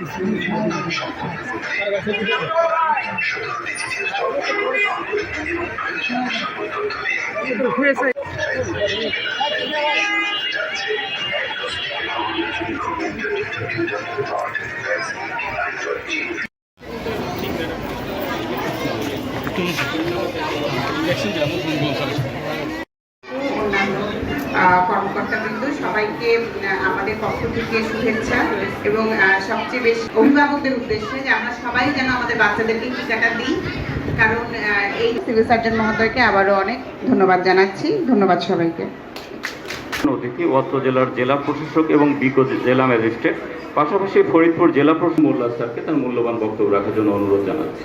别生气。সবাইকে আমাদের পক্ষ থেকে শুভেচ্ছা এবং সবচেয়ে বেশি অভিভাবকদের উদ্দেশ্যে যে আমরা সবাই যেন আমাদের বাচ্চাদেরকে টিকাটা দিই। কারণ এই সিভিল সার্জন মহোদয়কে আবারও অনেক ধন্যবাদ জানাচ্ছি। ধন্যবাদ সবাইকে। অতিথি অত্র জেলার জেলা প্রশাসক এবং বিকো জেলা ম্যাজিস্ট্রেট, পাশাপাশি ফরিদপুর জেলা প্রশাসক মোল্লা স্যারকে তার মূল্যবান বক্তব্য রাখার জন্য অনুরোধ জানাচ্ছি।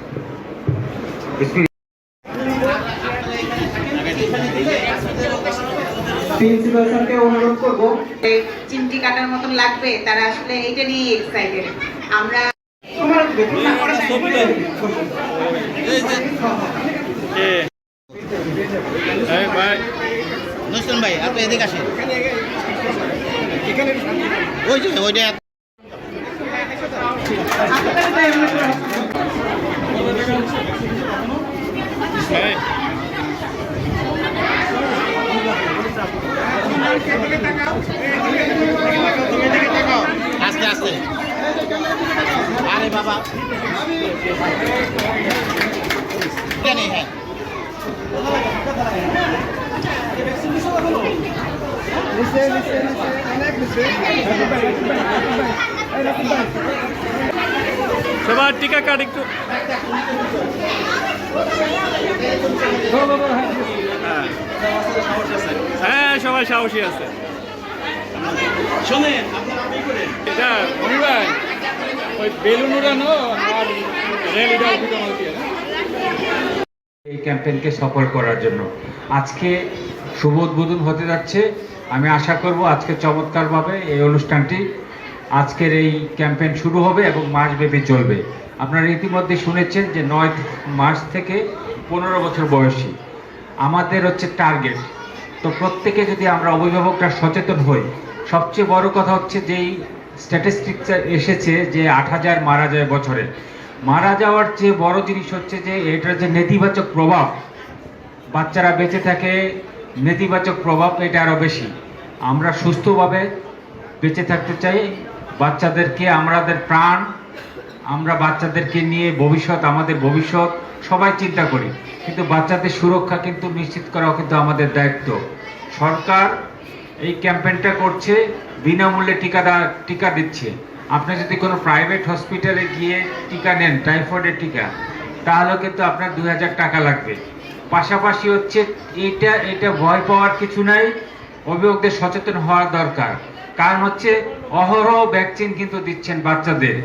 প্রিন্সিপাল স্যারকে অনুরোধ করব। এই চিমটি কাটার মতন লাগবে তারা আসলে এইটা নিয়ে এক্সাইটেড আমরা নুসরান ভাই আপনি এদিকে আসেন। ওই যে ওইটা আস্তে আস্তে। আরে বাবা। কেন হ্যাঁ। সবার টিকা কার্ড একটু। হ্যাঁ। সবাই এই ক্যাম্পেইনকে সফল করার জন্য। আজকে শুভ উদ্বোধন হতে যাচ্ছে। আমি আশা করব আজকে চমৎকারভাবে এই অনুষ্ঠানটি আজকের এই ক্যাম্পেইন শুরু হবে এবং মাসব্যাপী চলবে। আপনারা ইতিমধ্যে শুনেছেন যে নয় মার্চ থেকে পনেরো বছর বয়সী। আমাদের হচ্ছে টার্গেট তো প্রত্যেকে যদি আমরা অভিভাবকরা সচেতন হই, সবচেয়ে বড় কথা হচ্ছে যেই স্ট্যাটিস্টিক্স এসেছে যে আট হাজার মারা যায় বছরে। মারা যাওয়ার চেয়ে বড় জিনিস হচ্ছে যে এটার যে নেতিবাচক প্রভাব। বাচ্চারা বেঁচে থাকে, নেতিবাচক প্রভাব এটা আরও বেশি। আমরা সুস্থভাবে বেঁচে থাকতে চাই। বাচ্চাদেরকে, আমাদের প্রাণ আমরা বাচ্চাদেরকে নিয়ে ভবিষ্যৎ, আমাদের ভবিষ্যৎ, সবাই চিন্তা করি। কিন্তু বাচ্চাদের সুরক্ষা কিন্তু নিশ্চিত করাও কিন্তু আমাদের দায়িত্ব। সরকার এই ক্যাম্পেইনটা করছে, বিনামূল্যে টিকা টিকা দিচ্ছে। আপনি যদি কোনো প্রাইভেট হসপিটালে গিয়ে টিকা নেন, টাইফয়েডের টিকা, তাহলেও কিন্তু আপনার দুই হাজার টাকা লাগবে। পাশাপাশি হচ্ছে এটা এটা ভয় পাওয়ার কিছু নাই, অভিভাবকদের সচেতন হওয়ার দরকার। কারণ হচ্ছে অহরহ ভ্যাকসিন কিন্তু দিচ্ছেন বাচ্চাদের।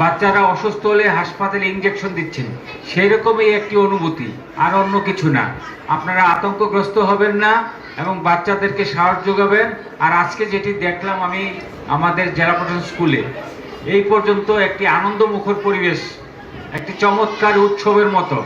বাচ্চারা অসুস্থ হলে হাসপাতালে ইঞ্জেকশন দিচ্ছেন। সেই রকমই একটি অনুভূতি, আর অন্য কিছু না। আপনারা আতঙ্কগ্রস্ত হবেন না এবং বাচ্চাদেরকে সাহস যোগাবেন। আর আজকে যেটি দেখলাম আমি আমাদের জেলা প্রশাসন স্কুলে, এই পর্যন্ত একটি আনন্দমুখর পরিবেশ, একটি চমৎকার উৎসবের মতো।